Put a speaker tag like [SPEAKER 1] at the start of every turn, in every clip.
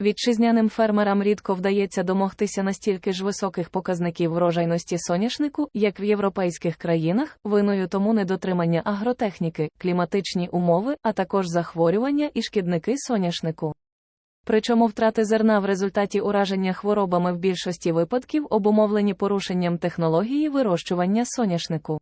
[SPEAKER 1] Вітчизняним фермерам рідко вдається домогтися настільки ж високих показників врожайності соняшнику, як в європейських країнах, виною тому недотримання агротехніки, кліматичні умови, а також захворювання і шкідники соняшнику. Причому втрати зерна в результаті ураження хворобами в більшості випадків обумовлені порушенням технології вирощування соняшнику.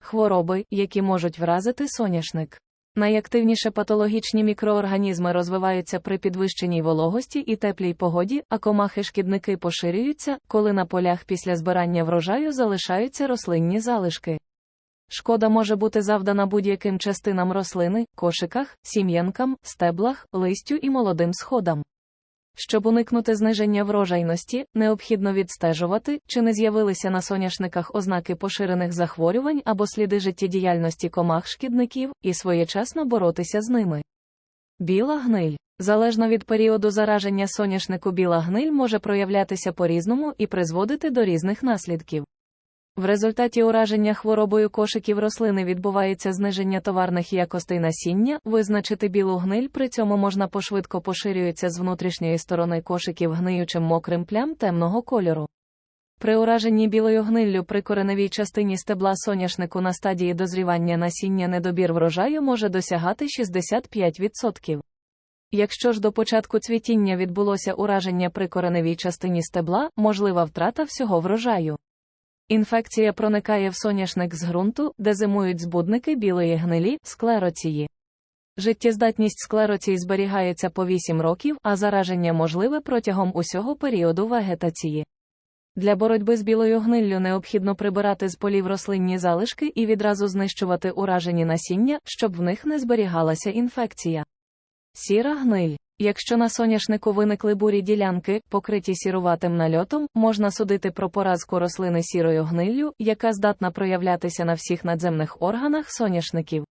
[SPEAKER 1] Хвороби, які можуть вразити соняшник. Найактивніше патологічні мікроорганізми розвиваються при підвищеній вологості і теплій погоді, а комахи-шкідники поширюються, коли на полях після збирання врожаю залишаються рослинні залишки. Шкода може бути завдана будь-яким частинам рослини, кошиках, сім'янкам, стеблах, листю і молодим сходам. Щоб уникнути зниження врожайності, необхідно відстежувати, чи не з'явилися на соняшниках ознаки поширених захворювань або сліди життєдіяльності комах-шкідників, і своєчасно боротися з ними. Біла гниль. Залежно від періоду зараження соняшнику біла гниль може проявлятися по-різному і призводити до різних наслідків. В результаті ураження хворобою кошиків рослини відбувається зниження товарних якостей насіння, визначити білу гниль при цьому можна пошвидко поширюється з внутрішньої сторони кошиків гниючим мокрим плям темного кольору. При ураженні білою гниллю при кореневій частині стебла соняшнику на стадії дозрівання насіння недобір врожаю може досягати 65%. Якщо ж до початку цвітіння відбулося ураження при кореневій частині стебла, можлива втрата всього врожаю. Інфекція проникає в соняшник з ґрунту, де зимують збудники білої гнилі, склероції. Життєздатність склероцій зберігається по 8 років, а зараження можливе протягом усього періоду вегетації. Для боротьби з білою гниллю необхідно прибирати з полів рослинні залишки і відразу знищувати уражені насіння, щоб в них не зберігалася інфекція. Сіра гниль. Якщо на соняшнику виникли бурі ділянки, покриті сіруватим нальотом, можна судити про поразку рослини сірою гниллю, яка здатна проявлятися на всіх надземних органах соняшників.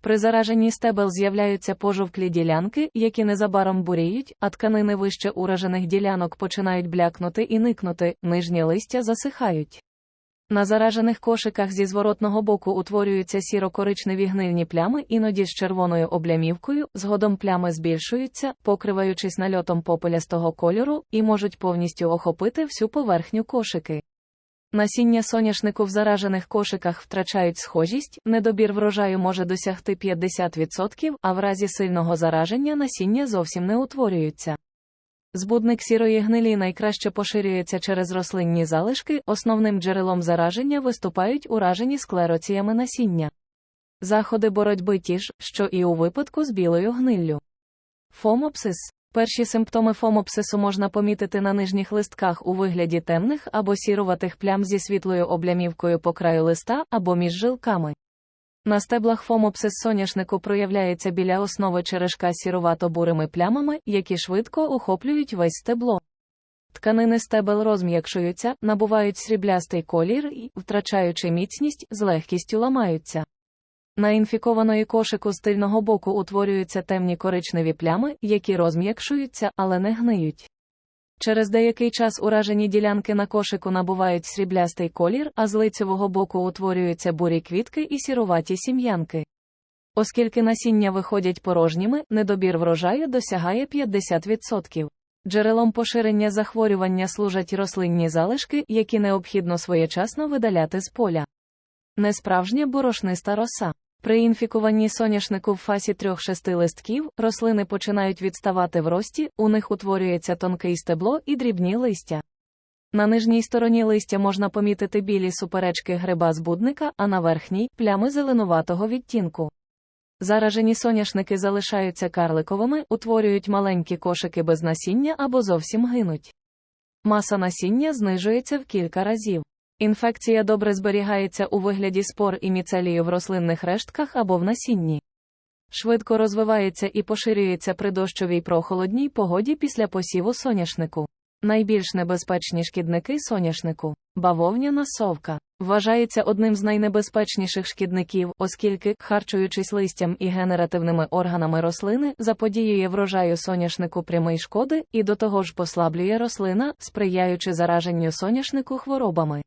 [SPEAKER 1] При зараженні стебел з'являються пожовклі ділянки, які незабаром буріють, а тканини вище уражених ділянок починають блякнути і никнути, нижні листя засихають. На заражених кошиках зі зворотного боку утворюються сіро-коричневі гнильні плями, іноді з червоною облямівкою, згодом плями збільшуються, покриваючись нальотом попелястого кольору, і можуть повністю охопити всю поверхню кошики. Насіння соняшнику в заражених кошиках втрачають схожість, недобір врожаю може досягти 50%, а в разі сильного зараження насіння зовсім не утворюються. Збудник сірої гнилі найкраще поширюється через рослинні залишки, основним джерелом зараження виступають уражені склероціями насіння. Заходи боротьби ті ж, що і у випадку з білою гниллю. Фомопсис. Перші симптоми фомопсису можна помітити на нижніх листках у вигляді темних або сіруватих плям зі світлою облямівкою по краю листа або між жилками. На стеблах фомопсис соняшнику проявляється біля основи черешка сірувато-бурими плямами, які швидко охоплюють весь стебло. Тканини стебел розм'якшуються, набувають сріблястий колір і, втрачаючи міцність, з легкістю ламаються. На інфікованої кошику з тильного боку утворюються темні коричневі плями, які розм'якшуються, але не гниють. Через деякий час уражені ділянки на кошику набувають сріблястий колір, а з лицевого боку утворюються бурі квітки і сіруваті сім'янки. Оскільки насіння виходять порожніми, недобір врожаю досягає 50%. Джерелом поширення захворювання служать рослинні залишки, які необхідно своєчасно видаляти з поля. Несправжня борошниста роса. При інфікуванні соняшнику в фасі трьох-шести листків рослини починають відставати в рості, у них утворюється тонке стебло і дрібні листя. На нижній стороні листя можна помітити білі суперечки гриба збудника, а на верхній плями зеленуватого відтінку. Заражені соняшники залишаються карликовими, утворюють маленькі кошики без насіння або зовсім гинуть. Маса насіння знижується в кілька разів. Інфекція добре зберігається у вигляді спор і міцелію в рослинних рештках або в насінні. Швидко розвивається і поширюється при дощовій прохолодній погоді після посіву соняшнику. Найбільш небезпечні шкідники соняшнику бавовняна совка. Вважається одним з найнебезпечніших шкідників, оскільки, харчуючись листям і генеративними органами рослини, заподіює врожаю соняшнику прямий шкоди і до того ж послаблює рослина, сприяючи зараженню соняшнику хворобами.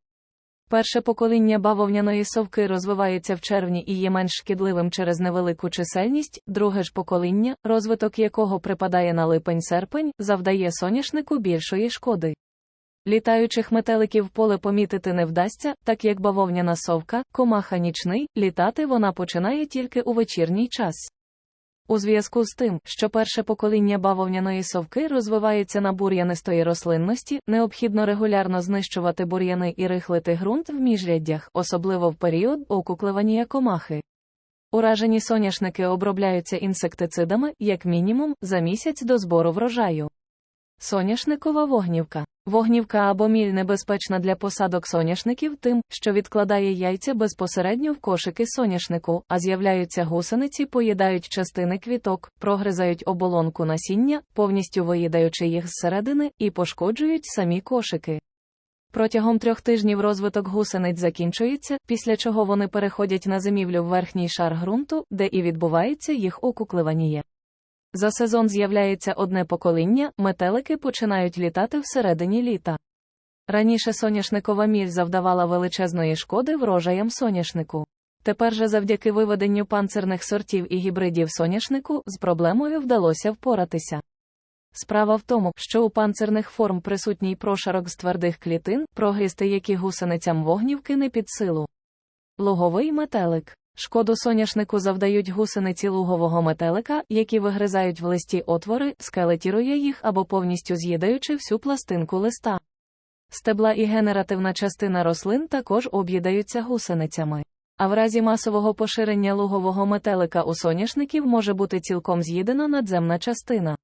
[SPEAKER 1] Перше покоління бавовняної совки розвивається в червні і є менш шкідливим через невелику чисельність, друге ж покоління, розвиток якого припадає на липень-серпень, завдає соняшнику більшої шкоди. Літаючих метеликів поле помітити не вдасться, так як бавовняна совка, комаха нічний, літати вона починає тільки у вечірній час. У зв'язку з тим, що перше покоління бавовняної совки розвивається на бур'янистої рослинності, необхідно регулярно знищувати бур'яни і рихлити ґрунт в міжряддях, особливо в період окукливання комахи. Уражені соняшники обробляються інсектицидами, як мінімум, за місяць до збору врожаю. Соняшникова вогнівка. Вогнівка або міль небезпечна для посадок соняшників тим, що відкладає яйця безпосередньо в кошики соняшнику, а з'являються гусениці, поїдають частини квіток, прогризають оболонку насіння, повністю виїдаючи їх зсередини, і пошкоджують самі кошики. Протягом трьох тижнів розвиток гусениць закінчується, після чого вони переходять на зимівлю в верхній шар ґрунту, де і відбувається їх окукливання. За сезон з'являється одне покоління, метелики починають літати всередині літа. Раніше соняшникова міль завдавала величезної шкоди врожаям соняшнику. Тепер же завдяки виведенню панцирних сортів і гібридів соняшнику з проблемою вдалося впоратися. Справа в тому, що у панцирних форм присутній прошарок з твердих клітин, прогрізти які гусеницям вогнівки не під силу. Луговий метелик. Шкоду соняшнику завдають гусениці лугового метелика, які вигризають в листі отвори, скелетірує їх або повністю з'їдаючи всю пластинку листа. Стебла і генеративна частина рослин також об'їдаються гусеницями. А в разі масового поширення лугового метелика у соняшників може бути цілком з'їдена надземна частина.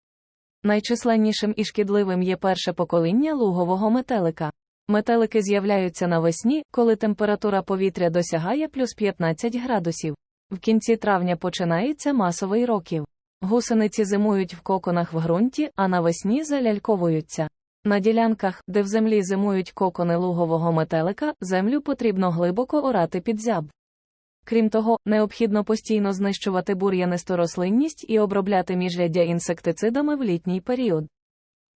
[SPEAKER 1] Найчисленнішим і шкідливим є перше покоління лугового метелика. Метелики з'являються навесні, коли температура повітря досягає плюс 15 градусів. В кінці травня починається масовий років. Гусениці зимують в коконах в ґрунті, а навесні заляльковуються. На ділянках, де в землі зимують кокони лугового метелика, землю потрібно глибоко орати під зяб. Крім того, необхідно постійно знищувати бур'янисту рослинність і обробляти міжряддя інсектицидами в літній період.